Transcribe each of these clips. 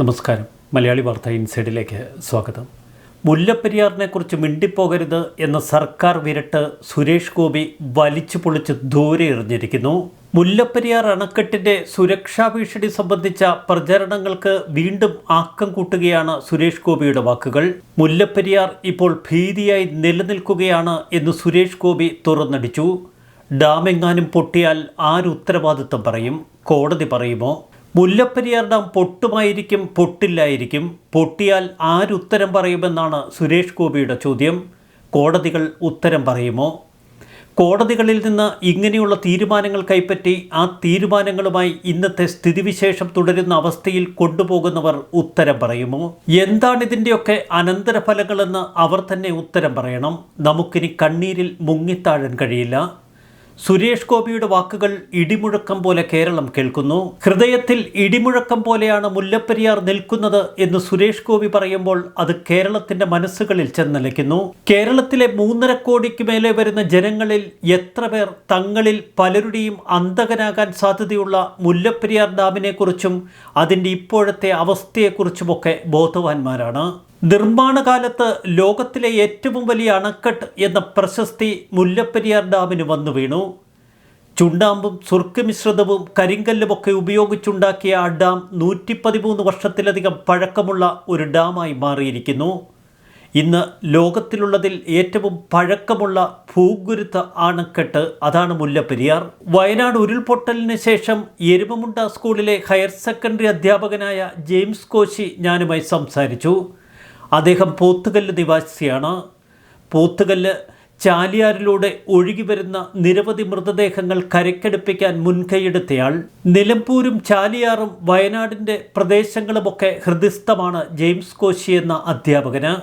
നമസ്കാരം. മലയാളി വാർത്ത ഇൻസൈഡിലേക്ക് സ്വാഗതം. മുല്ലപ്പെരിയാറിനെക്കുറിച്ച് മിണ്ടിപ്പോകരുത് എന്ന സർക്കാർ വിരട്ട് സുരേഷ് ഗോപി വലിച്ചു പൊളിച്ച് ദൂരെ എറിഞ്ഞിരിക്കുന്നു. മുല്ലപ്പെരിയാർ അണക്കെട്ടിന്റെ സുരക്ഷാ ഭീഷണി സംബന്ധിച്ച പ്രചരണങ്ങൾക്ക് വീണ്ടും ആക്കം കൂട്ടുകയാണ് സുരേഷ് ഗോപിയുടെ വാക്കുകൾ. മുല്ലപ്പെരിയാർ ഇപ്പോൾ ഭീതിയായി നിലനിൽക്കുകയാണ് എന്ന് സുരേഷ് ഗോപി തുറന്നടിച്ചു. ഡാമെങ്ങാനും പൊട്ടിയാൽ ആരുത്തരവാദിത്വം പറയും? കോടതി പറയുമോ? മുല്ലപ്പെരിയാർ പൊട്ടുമായിരിക്കും പൊട്ടില്ലായിരിക്കും. പൊട്ടിയാൽ ആരുത്തരം പറയുമെന്നാണ് സുരേഷ് ഗോപിയുടെ ചോദ്യം. കോടതികൾ ഉത്തരം പറയുമോ? കോടതികളിൽ നിന്ന് ഇങ്ങനെയുള്ള തീരുമാനങ്ങൾ കൈപ്പറ്റി ആ തീരുമാനങ്ങളുമായി ഇന്നത്തെ സ്ഥിതിവിശേഷം തുടരുന്ന അവസ്ഥയിൽ കൊണ്ടുപോകുന്നവർ ഉത്തരം പറയുമോ? എന്താണ് ഇതിന്റെയൊക്കെ അനന്തരഫലങ്ങളെന്ന് അവർ തന്നെ ഉത്തരം പറയണം. നമുക്കിനി കണ്ണീരിൽ മുങ്ങിത്താഴാൻ കഴിയില്ല. സുരേഷ് ഗോപിയുടെ വാക്കുകൾ ഇടിമുഴക്കം പോലെ കേരളം കേൾക്കുന്നു. ഹൃദയത്തിൽ ഇടിമുഴക്കം പോലെയാണ് മുല്ലപ്പെരിയാർ നിൽക്കുന്നത് എന്ന് സുരേഷ് ഗോപി പറയുമ്പോൾ അത് കേരളത്തിന്റെ മനസ്സുകളിൽ ചെന്നലയ്ക്കുന്നു. കേരളത്തിലെ മൂന്നര കോടിക്ക് മേലെ വരുന്ന ജനങ്ങളിൽ എത്ര പേർ തങ്ങളിൽ പലരുടെയും അന്തകനാകാൻ സാധ്യതയുള്ള മുല്ലപ്പെരിയാർ ഡാമിനെക്കുറിച്ചും അതിന്റെ ഇപ്പോഴത്തെ അവസ്ഥയെക്കുറിച്ചുമൊക്കെ ബോധവാന്മാരാണ്. നിർമ്മാണ കാലത്ത് ലോകത്തിലെ ഏറ്റവും വലിയ അണക്കെട്ട് എന്ന പ്രശസ്തി മുല്ലപ്പെരിയാർ ഡാമിന് വന്നു വീണു. ചുണ്ടാമ്പും സുർക്കമിശ്രിതവും കരിങ്കല്ലുമൊക്കെ ഉപയോഗിച്ചുണ്ടാക്കിയ ആ ഡാം നൂറ്റി പതിമൂന്ന് വർഷത്തിലധികം പഴക്കമുള്ള ഒരു ഡാമായി മാറിയിരിക്കുന്നു. ഇന്ന് ലോകത്തിലുള്ളതിൽ ഏറ്റവും പഴക്കമുള്ള ഭൂഗുരുത്ത അണക്കെട്ട് അതാണ് മുല്ലപ്പെരിയാർ. വയനാട് ഉരുൾപൊട്ടലിന് ശേഷം എരുമമുണ്ട സ്കൂളിലെ ഹയർ സെക്കൻഡറി അധ്യാപകനായ ജെയിംസ് കോശി ഞാനുമായി സംസാരിച്ചു. അദ്ദേഹം പോത്തുകല്ല് നിവാസിയാണ്. പോത്തുകല്ല് ചാലിയാറിലൂടെ ഒഴുകി വരുന്ന നിരവധി മൃതദേഹങ്ങൾ കരക്കെടുപ്പിക്കാൻ മുൻകൈയെടുത്തയാൾ. നിലമ്പൂരും ചാലിയാറും വയനാടിന്റെ പ്രദേശങ്ങളുമൊക്കെ ഹൃദയസ്ഥമാണ് ജെയിംസ് കോശി എന്ന അധ്യാപകന്.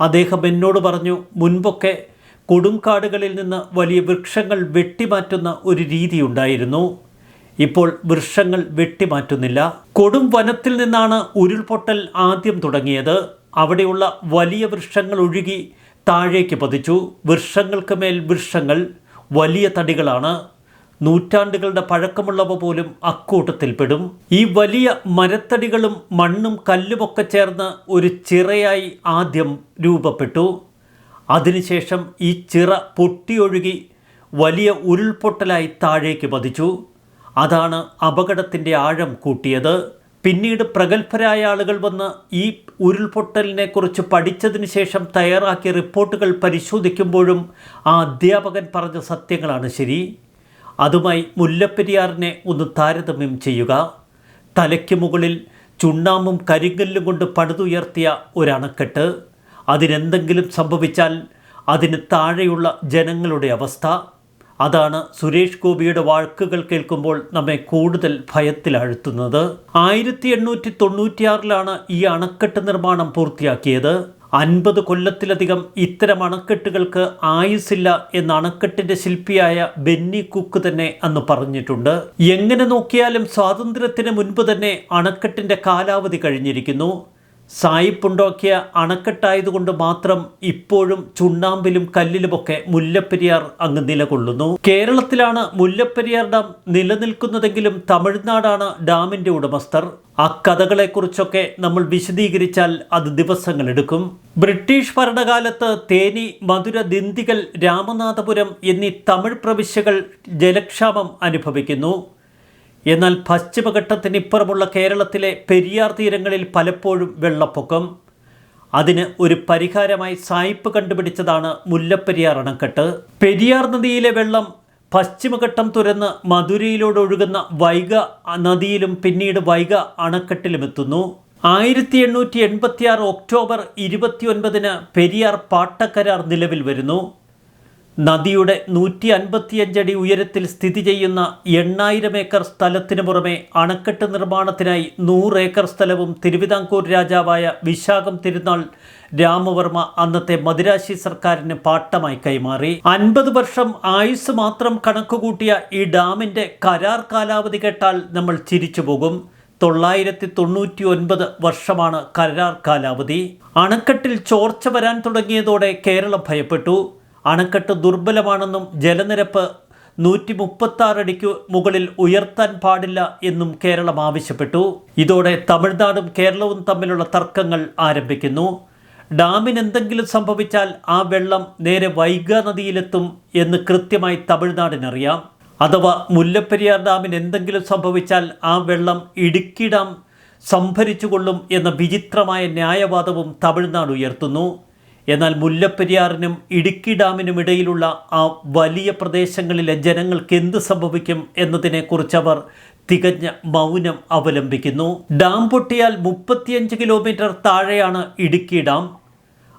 അദ്ദേഹം എന്നോട് പറഞ്ഞു മുൻപൊക്കെ കൊടുങ്കാടുകളിൽ നിന്ന് വലിയ വൃക്ഷങ്ങൾ വെട്ടിമാറ്റുന്ന ഒരു രീതി ഉണ്ടായിരുന്നു. ഇപ്പോൾ വൃക്ഷങ്ങൾ വെട്ടിമാറ്റുന്നില്ല. കൊടും വനത്തിൽ നിന്നാണ് ഉരുൾപൊട്ടൽ ആദ്യം തുടങ്ങിയത്. അവിടെയുള്ള വലിയ വൃക്ഷങ്ങൾ ഒഴുകി താഴേക്ക് പതിച്ചു. വൃക്ഷങ്ങൾക്ക് മേൽ വൃക്ഷങ്ങൾ വലിയ തടികളാണ്. നൂറ്റാണ്ടുകളുടെ പഴക്കമുള്ളവ പോലും അക്കൂട്ടത്തിൽപ്പെടും ഈ വലിയ മരത്തടികളും മണ്ണും കല്ലുമൊക്കെ ചേർന്ന് ഒരു ചിറയായി ആദ്യം രൂപപ്പെട്ടു. അതിനുശേഷം ഈ ചിറ പൊട്ടിയൊഴുകി വലിയ ഉരുൾപൊട്ടലായി താഴേക്ക് പതിച്ചു. അതാണ് അപകടത്തിന്റെ ആഴം കൂട്ടിയത്. പിന്നീട് പ്രഗത്ഭരായ ആളുകൾ വന്ന് ഈ ഉരുൾപൊട്ടലിനെ കുറിച്ച് പഠിച്ചതിന് ശേഷം തയ്യാറാക്കിയ റിപ്പോർട്ടുകൾ പരിശോധിക്കുമ്പോഴും ആ അധ്യാപകൻ പറഞ്ഞ സത്യങ്ങളാണ് ശരി. അതുമായി മുല്ലപ്പെരിയാറിനെ ഒന്ന് താരതമ്യം ചെയ്യുക. തലയ്ക്ക് മുകളിൽ ചുണ്ണാമ്പും കരിങ്കല്ലും കൊണ്ട് പടുതുയർത്തിയ ഒരണക്കെട്ട്. അതിനെന്തെങ്കിലും സംഭവിച്ചാൽ അതിന് താഴെയുള്ള ജനങ്ങളുടെ അവസ്ഥ. അതാണ് സുരേഷ് ഗോപിയുടെ വാക്കുകൾ കേൾക്കുമ്പോൾ നമ്മെ കൂടുതൽ ഭയത്തിലഴുത്തുന്നത് ആയിരത്തി എണ്ണൂറ്റി തൊണ്ണൂറ്റിയാറിലാണ് ഈ അണക്കെട്ട് നിർമ്മാണം പൂർത്തിയാക്കിയത്. അൻപത് കൊല്ലത്തിലധികം ഇത്തരം അണക്കെട്ടുകൾക്ക് ആയുസില്ല എന്ന അണക്കെട്ടിന്റെ ശില്പിയായ ബെന്നി കുക്ക് തന്നെ അന്ന് പറഞ്ഞിട്ടുണ്ട്. എങ്ങനെ നോക്കിയാലും സ്വാതന്ത്ര്യത്തിന് മുൻപ് തന്നെ അണക്കെട്ടിന്റെ കാലാവധി കഴിഞ്ഞിരിക്കുന്നു. സായിപ്പുണ്ടാക്കിയ അണക്കെട്ടായതുകൊണ്ട് മാത്രം ഇപ്പോഴും ചുണ്ണാമ്പിലും കല്ലിലുമൊക്കെ മുല്ലപ്പെരിയാർ അങ്ങ് നിലകൊള്ളുന്നു. കേരളത്തിലാണ് മുല്ലപ്പെരിയാർ ഡാം നിലനിൽക്കുന്നതെങ്കിലും തമിഴ്നാടാണ് ഡാമിന്റെ ഉടമസ്ഥർ. ആ കഥകളെക്കുറിച്ചൊക്കെ നമ്മൾ വിശദീകരിച്ചാൽ അത് ദിവസങ്ങളെടുക്കും ബ്രിട്ടീഷ് ഭരണകാലത്ത് തേനി മധുര ദിന്തികൾ രാമനാഥപുരം എന്നീ തമിഴ് പ്രവിശ്യകൾ ജലക്ഷാമം അനുഭവിക്കുന്നു. എന്നാൽ പശ്ചിമഘട്ടത്തിനിപ്പുറമുള്ള കേരളത്തിലെ പെരിയാർ തീരങ്ങളിൽ പലപ്പോഴും വെള്ളപ്പൊക്കം. അതിന് ഒരു പരിഹാരമായി സായിപ്പ് കണ്ടുപിടിച്ചതാണ് മുല്ലപ്പെരിയാർ അണക്കെട്ട്. പെരിയാർ നദിയിലെ വെള്ളം പശ്ചിമഘട്ടം തുരന്ന് മധുരയിലൂടെ ഒഴുകുന്ന വൈഗ നദിയിലും പിന്നീട് വൈഗ അണക്കെട്ടിലും എത്തുന്നു. ആയിരത്തി എണ്ണൂറ്റി എൺപത്തിയാറ് ഒക്ടോബർ ഇരുപത്തിയൊൻപതിന് പെരിയാർ പാട്ടക്കരാർ നിലവിൽ വരുന്നു. നദിയുടെ നൂറ്റി അൻപത്തിയഞ്ചടി ഉയരത്തിൽ സ്ഥിതി ചെയ്യുന്ന എണ്ണായിരം ഏക്കർ സ്ഥലത്തിന് പുറമെ അണക്കെട്ട് നിർമ്മാണത്തിനായി നൂറ് ഏക്കർ സ്ഥലവും തിരുവിതാംകൂർ രാജാവായ വിശാഖം തിരുനാൾ രാമവർമ്മ അന്നത്തെ മദിരാശി സർക്കാരിന് പാട്ടമായി കൈമാറി. അൻപത് വർഷം ആയുസ് മാത്രം കണക്കുകൂട്ടിയ ഈ ഡാമിന്റെ കരാർ കാലാവധി കേട്ടാൽ നമ്മൾ ചിരിച്ചു പോകും. തൊള്ളായിരത്തി തൊണ്ണൂറ്റി ഒൻപത് വർഷമാണ് കരാർ കാലാവധി. അണക്കെട്ടിൽ ചോർച്ച വരാൻ തുടങ്ങിയതോടെ കേരളം ഭയപ്പെട്ടു. അണക്കെട്ട് ദുർബലമാണെന്നും ജലനിരപ്പ് നൂറ്റി മുപ്പത്തി അടിക്ക് മുകളിൽ ഉയർത്താൻ പാടില്ല എന്നും കേരളം ആവശ്യപ്പെട്ടു. ഇതോടെ തമിഴ്നാടും കേരളവും തമ്മിലുള്ള തർക്കങ്ങൾ ആരംഭിക്കുന്നു. ഡാമിന് എന്തെങ്കിലും സംഭവിച്ചാൽ ആ വെള്ളം നേരെ വൈഗ നദിയിലെത്തും എന്ന് കൃത്യമായി തമിഴ്നാടിനറിയാം. അഥവാ മുല്ലപ്പെരിയാർ ഡാമിന് എന്തെങ്കിലും സംഭവിച്ചാൽ ആ വെള്ളം ഇടുക്കി ഡാം സംഭരിച്ചുകൊള്ളും എന്ന വിചിത്രമായ ന്യായവാദവും തമിഴ്നാട് ഉയർത്തുന്നു. എന്നാൽ മുല്ലപ്പെരിയാറിനും ഇടുക്കി ഡാമിനും ഇടയിലുള്ള ആ വലിയ പ്രദേശങ്ങളിലെ ജനങ്ങൾക്ക് എന്ത് സംഭവിക്കും എന്നതിനെക്കുറിച്ച് അവർ തികഞ്ഞ മൗനം അവലംബിക്കുന്നു. ഡാം പൊട്ടിയാൽ മുപ്പത്തിയഞ്ച് കിലോമീറ്റർ താഴെയാണ് ഇടുക്കി ഡാം.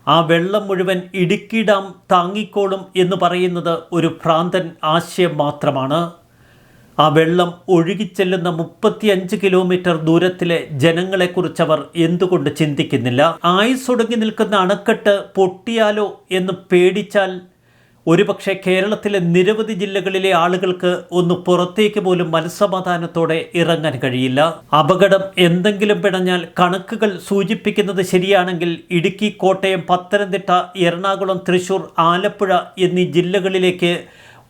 ആ വെള്ളം മുഴുവൻ ഇടുക്കി ഡാം താങ്ങിക്കോളും എന്ന് പറയുന്നത് ഒരു ഭ്രാന്തൻ ആശയം മാത്രമാണ്. ആ വെള്ളം ഒഴുകിച്ചെല്ലുന്ന മുപ്പത്തിയഞ്ച് കിലോമീറ്റർ ദൂരത്തിലെ ജനങ്ങളെക്കുറിച്ച് അവർ എന്തുകൊണ്ട് ചിന്തിക്കുന്നില്ല? ആയുസ് ഒടുങ്ങി നിൽക്കുന്ന അണക്കെട്ട് പൊട്ടിയാലോ എന്ന് പേടിച്ചാൽ ഒരുപക്ഷെ കേരളത്തിലെ നിരവധി ജില്ലകളിലെ ആളുകൾക്ക് ഒന്ന് പുറത്തേക്ക് പോലും മനസ്സമാധാനത്തോടെ ഇറങ്ങാൻ കഴിയില്ല. അപകടം എന്തെങ്കിലും പിണഞ്ഞാൽ കണക്കുകൾ സൂചിപ്പിക്കുന്നത് ശരിയാണെങ്കിൽ ഇടുക്കി കോട്ടയം പത്തനംതിട്ട എറണാകുളം തൃശൂർ ആലപ്പുഴ എന്നീ ജില്ലകളിലേക്ക്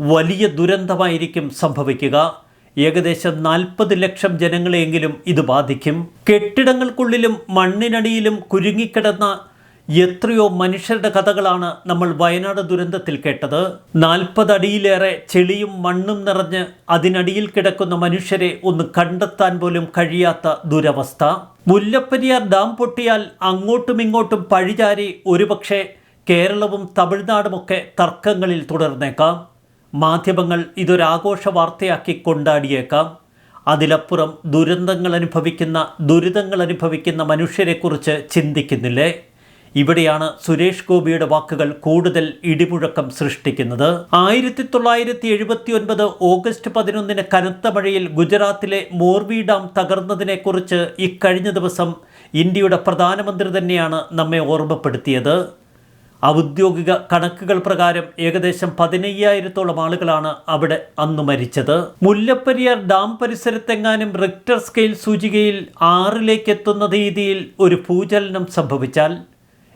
വലിയ ദുരന്തമായിരിക്കും സംഭവിക്കുക. ഏകദേശം നാൽപ്പത് ലക്ഷം ജനങ്ങളെയെങ്കിലും ഇത് ബാധിക്കും. കെട്ടിടങ്ങൾക്കുള്ളിലും മണ്ണിനടിയിലും കുരുങ്ങിക്കിടന്ന എത്രയോ മനുഷ്യരുടെ കഥകളാണ് നമ്മൾ വയനാട് ദുരന്തത്തിൽ കേട്ടത്. നാൽപ്പതടിയിലേറെ ചെളിയും മണ്ണും നിറഞ്ഞ് അതിനടിയിൽ കിടക്കുന്ന മനുഷ്യരെ ഒന്ന് കണ്ടെത്താൻ പോലും കഴിയാത്ത ദുരവസ്ഥ. മുല്ലപ്പെരിയാർ ഡാം പൊട്ടിയാൽ അങ്ങോട്ടും ഇങ്ങോട്ടും പഴിചാരി ഒരുപക്ഷെ കേരളവും തമിഴ്നാടുമൊക്കെ തർക്കങ്ങളിൽ തുടർന്നേക്കാം. മാധ്യമങ്ങൾ ഇതൊരാഘോഷ വാർത്തയാക്കി കൊണ്ടാടിയേക്കാം. അതിലപ്പുറം ദുരന്തങ്ങൾ അനുഭവിക്കുന്ന ദുരിതങ്ങൾ അനുഭവിക്കുന്ന മനുഷ്യരെക്കുറിച്ച് ചിന്തിക്കുന്നില്ലേ? ഇവിടെയാണ് സുരേഷ് ഗോപിയുടെ വാക്കുകൾ കൂടുതൽ ഇടിമുഴക്കം സൃഷ്ടിക്കുന്നത്. ആയിരത്തി തൊള്ളായിരത്തി എഴുപത്തി ഒൻപത് ഓഗസ്റ്റ് പതിനൊന്നിന് കനത്ത മഴയിൽ ഗുജറാത്തിലെ മോർവി ഡാം തകർന്നതിനെക്കുറിച്ച് ഇക്കഴിഞ്ഞ ദിവസം ഇന്ത്യയുടെ പ്രധാനമന്ത്രി തന്നെയാണ് നമ്മെ ഓർമ്മപ്പെടുത്തിയത്. ഔദ്യോഗിക കണക്കുകൾ പ്രകാരം ഏകദേശം പതിനയ്യായിരത്തോളം ആളുകളാണ് അവിടെ അന്ന് മരിച്ചത്. മുല്ലപ്പെരിയാർ ഡാം പരിസരത്തെങ്ങാനും റിക്ടർ സ്കെയിൽ സൂചികയിൽ ആറിലേക്ക് എത്തുന്ന രീതിയിൽ ഒരു ഭൂചലനം സംഭവിച്ചാൽ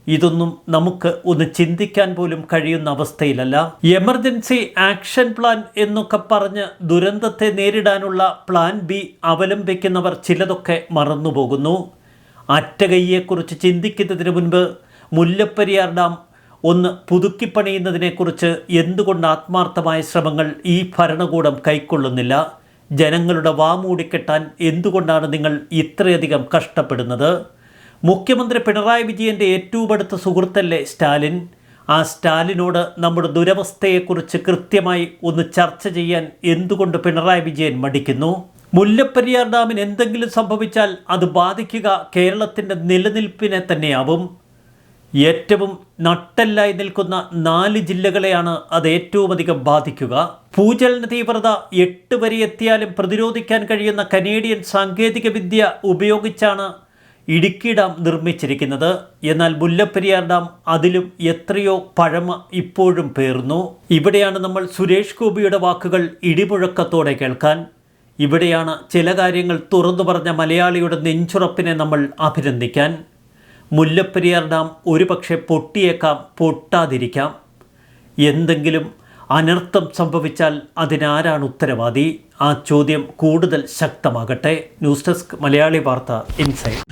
ഇതൊന്നും നമുക്ക് ഒന്ന് ചിന്തിക്കാൻ പോലും കഴിയുന്ന അവസ്ഥയിലല്ല. എമർജൻസി ആക്ഷൻ പ്ലാൻ എന്നൊക്കെ പറഞ്ഞ് ദുരന്തത്തെ നേരിടാനുള്ള പ്ലാൻ ബി അവലംബിക്കുന്നവർ ചിലതൊക്കെ മറന്നുപോകുന്നു. അറ്റകയ്യെക്കുറിച്ച് ചിന്തിക്കുന്നതിന് മുൻപ് മുല്ലപ്പെരിയാർ ഡാം ഒന്ന് പുതുക്കിപ്പണിയുന്നതിനെക്കുറിച്ച് എന്തുകൊണ്ട് ആത്മാർത്ഥമായ ശ്രമങ്ങൾ ഈ ഭരണകൂടം കൈക്കൊള്ളുന്നില്ല? ജനങ്ങളുടെ വാമൂടിക്കെട്ടാൻ എന്തുകൊണ്ടാണ് നിങ്ങൾ ഇത്രയധികം കഷ്ടപ്പെടുന്നത്? മുഖ്യമന്ത്രി പിണറായി വിജയന്റെ ഏറ്റവും അടുത്ത സുഹൃത്തല്ലേ സ്റ്റാലിൻ? ആ സ്റ്റാലിനോട് നമ്മുടെ ദുരവസ്ഥയെക്കുറിച്ച് കൃത്യമായി ഒന്ന് ചർച്ച ചെയ്യാൻ എന്തുകൊണ്ട് പിണറായി വിജയൻ മടിക്കുന്നു? മുല്ലപ്പെരിയാർ ഡാമിന് എന്തെങ്കിലും സംഭവിച്ചാൽ അത് ബാധിക്കുക കേരളത്തിന്റെ നിലനിൽപ്പിനെ തന്നെയാവും. ഏറ്റവും നട്ടല്ലായി നിൽക്കുന്ന നാല് ജില്ലകളെയാണ് അത് ഏറ്റവും അധികം ബാധിക്കുക. ഭൂചലന തീവ്രത എട്ട് വരെ എത്തിയാലും പ്രതിരോധിക്കാൻ കഴിയുന്ന കനേഡിയൻ സാങ്കേതിക വിദ്യ ഉപയോഗിച്ചാണ് ഇടുക്കി ഡാം നിർമ്മിച്ചിരിക്കുന്നത്. എന്നാൽ മുല്ലപ്പെരിയാർ ഡാം അതിലും എത്രയോ പഴമ ഇപ്പോഴും പേർന്നു ഇവിടെയാണ് നമ്മൾ സുരേഷ് ഗോപിയുടെ വാക്കുകൾ ഇടിമുഴക്കത്തോടെ കേൾക്കാൻ. ഇവിടെയാണ് ചില കാര്യങ്ങൾ തുറന്നു പറഞ്ഞ മലയാളിയുടെ നെഞ്ചുറപ്പിനെ നമ്മൾ അഭിനന്ദിക്കാൻ. മുല്ലപ്പെരിയാർ ഡാം ഒരുപക്ഷെ പൊട്ടിയേക്കാം പൊട്ടാതിരിക്കാം. എന്തെങ്കിലും അനർത്ഥം സംഭവിച്ചാൽ അതിനാരാണ് ഉത്തരവാദി? ആ ചോദ്യം കൂടുതൽ ശക്തമാകട്ടെ. ന്യൂസ് ഡെസ്ക് മലയാളി വാർത്ത ഇൻസൈഡ്.